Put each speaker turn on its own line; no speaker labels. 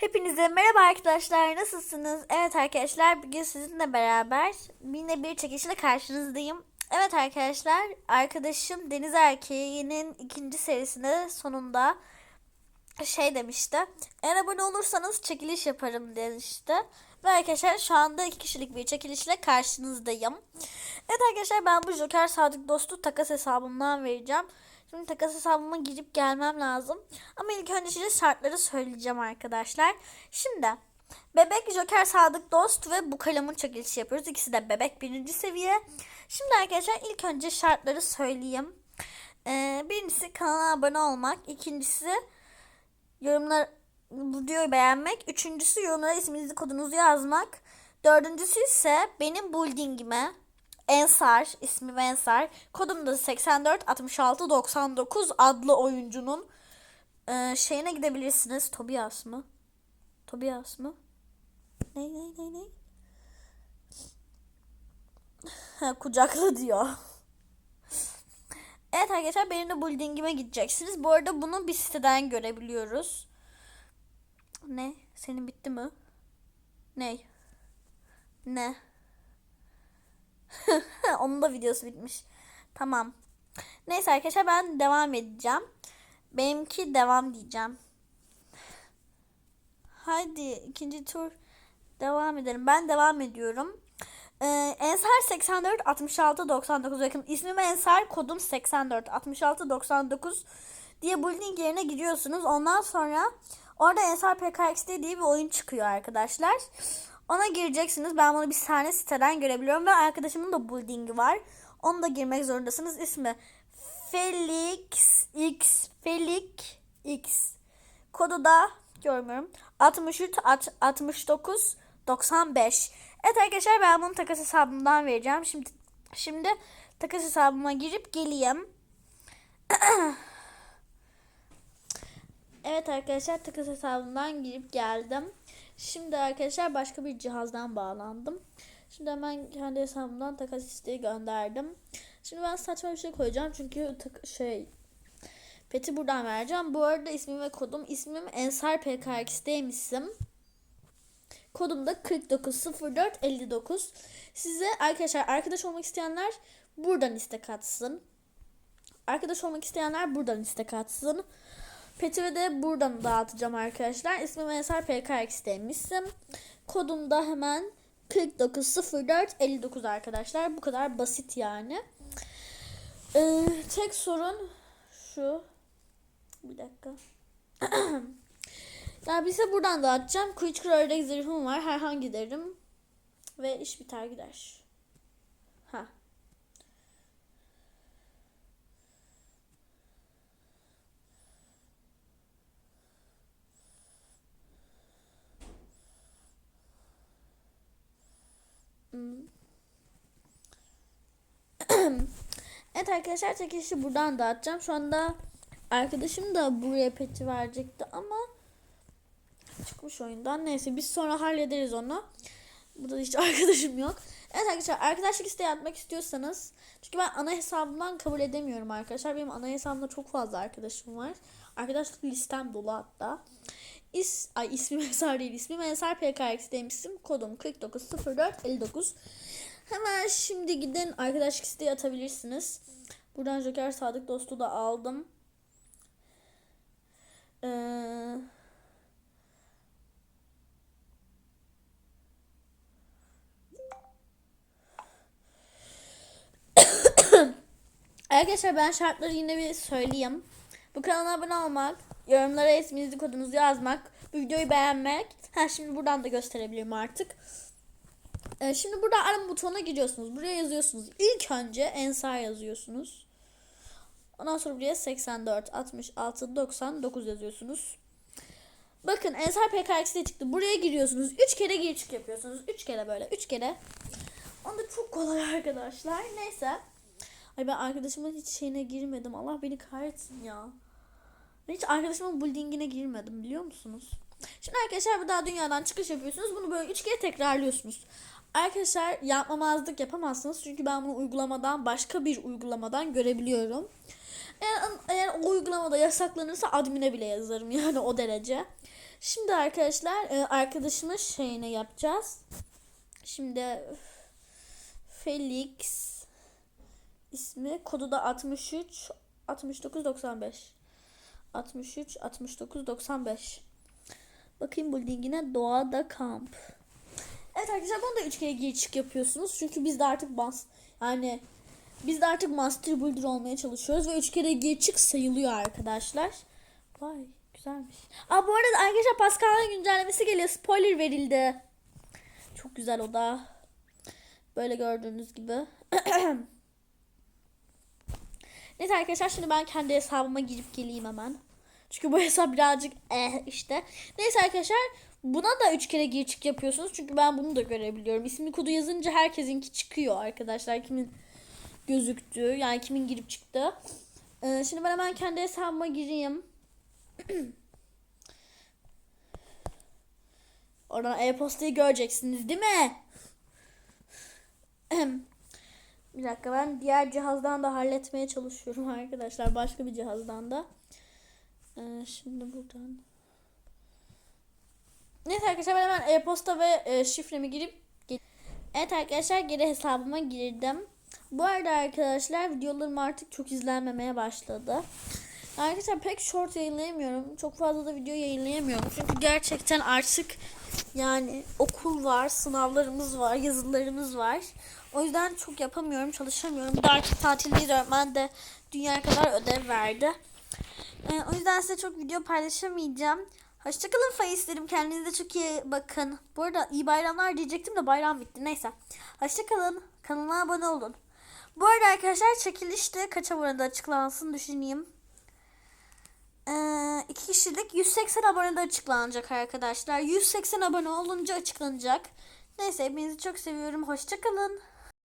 Hepinize merhaba arkadaşlar nasılsınız? Evet arkadaşlar bugün sizinle beraber yine bir çekişle karşınızdayım. Evet arkadaşlar arkadaşım Deniz Erkeği'nin ikinci serisinde sonunda şey demişti. Eğer abone olursanız çekiliş yaparım demişti. Ve arkadaşlar şu anda iki kişilik bir çekilişle karşınızdayım. Evet arkadaşlar ben bu Joker Sadık Dost'u takas hesabımdan vereceğim. Şimdi takas hesabıma girip gelmem lazım. Ama ilk önce size şartları söyleyeceğim arkadaşlar. Şimdi bebek Joker Sadık Dost ve bu kalemun çekilişi yapıyoruz. İkisi de bebek birinci seviye. Şimdi arkadaşlar ilk önce şartları söyleyeyim. Ee, birincisi kanala abone olmak. İkincisi yorumlar videoyu beğenmek. Üçüncüsü yorumlara isminizi kodunuzu yazmak. Dördüncüsü ise benim buildingime Ensar ismi Ensar kodum da 84 66 99 adlı oyuncunun e, şeyine gidebilirsiniz. Tobias mı? Tobias mı? Ne ne ne ne? Ha, kucakla diyor. Evet arkadaşlar benim de buildingime gideceksiniz. Bu arada bunu bir siteden görebiliyoruz. Ne? Senin bitti mi? Ne? Ne? Onun da videosu bitmiş. Tamam. Neyse arkadaşlar ben devam edeceğim. Benimki devam diyeceğim. Hadi ikinci tur devam edelim. Ben devam ediyorum. Ee, Ensar 84 66 99 bakın ismim Ensar kodum 84 66 99 diye building yerine giriyorsunuz. Ondan sonra orada Ensar PKXD diye bir oyun çıkıyor arkadaşlar. Ona gireceksiniz. Ben bunu bir tane siteden görebiliyorum ve arkadaşımın da building'i var. Onu da girmek zorundasınız. İsmi Felix X Felix X. Kodu da görmüyorum. 63 69 95. Evet arkadaşlar ben bunu takas hesabımdan vereceğim. Şimdi şimdi takas hesabıma girip geleyim. evet arkadaşlar takas hesabımdan girip geldim. Şimdi arkadaşlar başka bir cihazdan bağlandım. Şimdi hemen kendi hesabımdan takas isteği gönderdim. Şimdi ben saçma bir şey koyacağım çünkü şey peti buradan vereceğim. Bu arada ismim ve kodum ismim Ensar PKX'deymişim. Kodum da 490459. Size arkadaşlar arkadaş olmak isteyenler buradan istek atsın. Arkadaş olmak isteyenler buradan istek atsın. Petimi de buradan dağıtacağım arkadaşlar. İsmim Ensar PKX'deymişim. Kodum da hemen 490459 arkadaşlar. Bu kadar basit yani. Ee, tek sorun şu. Bir dakika. ya bize buradan dağıtacağım. Kuyuçkur ördek zırhım var. Herhangi derim. Ve iş biter gider. Ha. evet arkadaşlar çekilişi buradan dağıtacağım. Şu anda arkadaşım da buraya peti verecekti ama çıkmış oyundan. Neyse biz sonra hallederiz onu. Burada hiç arkadaşım yok. Evet arkadaşlar arkadaşlık isteği atmak istiyorsanız çünkü ben ana hesabımdan kabul edemiyorum arkadaşlar. Benim ana hesabımda çok fazla arkadaşım var. Arkadaşlık listem dolu hatta. İs, ay ismim Ensar değil. İsmim Ensar PKX'deymişim. Kodum 490459. Hemen şimdi gidin arkadaşlık isteği atabilirsiniz. Buradan Joker Sadık Dost'u da aldım. Ee, Arkadaşlar ben şartları yine bir söyleyeyim. Bu kanala abone olmak, yorumlara isminizi kodunuzu yazmak, bu videoyu beğenmek. Ha şimdi buradan da gösterebilirim artık. Ee, şimdi burada arama butonuna giriyorsunuz. Buraya yazıyorsunuz. İlk önce Ensar yazıyorsunuz. Ondan sonra buraya 84, 66, 99 yazıyorsunuz. Bakın Ensar PKX'de çıktı. Buraya giriyorsunuz. 3 kere gir çık yapıyorsunuz. 3 kere böyle. 3 kere. Onda çok kolay arkadaşlar. Neyse. Ay ben arkadaşımın hiç şeyine girmedim. Allah beni kahretsin ya. Hiç arkadaşımın buildingine girmedim biliyor musunuz? Şimdi arkadaşlar bu daha dünyadan çıkış yapıyorsunuz. Bunu böyle üç kere tekrarlıyorsunuz. Arkadaşlar yapmamazlık yapamazsınız. Çünkü ben bunu uygulamadan başka bir uygulamadan görebiliyorum. Eğer, eğer o uygulamada yasaklanırsa admine bile yazarım yani o derece. Şimdi arkadaşlar e, arkadaşımın şeyine yapacağız. Şimdi Felix ismi kodu da 63 69 95. 63 69 95. Bakayım bu linkine doğada kamp. Evet arkadaşlar bunu da 3 kere gir çık yapıyorsunuz. Çünkü biz de artık bas yani biz de artık Master Builder olmaya çalışıyoruz ve 3 kere gir çık sayılıyor arkadaşlar. Vay güzelmiş. Aa bu arada arkadaşlar Pascal'ın güncellemesi geliyor. Spoiler verildi. Çok güzel o da. Böyle gördüğünüz gibi. Neyse arkadaşlar şimdi ben kendi hesabıma girip geleyim hemen. Çünkü bu hesap birazcık eh işte. Neyse arkadaşlar buna da 3 kere gir çık yapıyorsunuz. Çünkü ben bunu da görebiliyorum. İsmi kodu yazınca herkesinki çıkıyor arkadaşlar. Kimin gözüktüğü yani kimin girip çıktığı. Ee, şimdi ben hemen kendi hesabıma gireyim. Oradan e-postayı göreceksiniz değil mi? bir dakika ben diğer cihazdan da halletmeye çalışıyorum arkadaşlar. Başka bir cihazdan da. Ee, şimdi buradan. Neyse arkadaşlar ben hemen e-posta ve e, şifremi girip Evet arkadaşlar geri hesabıma girdim. Bu arada arkadaşlar videolarım artık çok izlenmemeye başladı. Arkadaşlar pek short yayınlayamıyorum. Çok fazla da video yayınlayamıyorum. Çünkü gerçekten artık yani okul var, sınavlarımız var, yazılarımız var. O yüzden çok yapamıyorum, çalışamıyorum. Bir de artık tatildeyiz. Öğretmen de dünya kadar ödev verdi. Ee, o yüzden size çok video paylaşamayacağım. Hoşçakalın faizlerim. Kendinize çok iyi bakın. Bu arada iyi bayramlar diyecektim de bayram bitti. Neyse. Hoşçakalın. Kanalıma abone olun. Bu arada arkadaşlar çekilişte kaç abonede açıklansın düşüneyim. Ee, kişilik 180 abonede açıklanacak arkadaşlar. 180 abone olunca açıklanacak. Neyse hepinizi çok seviyorum. Hoşçakalın.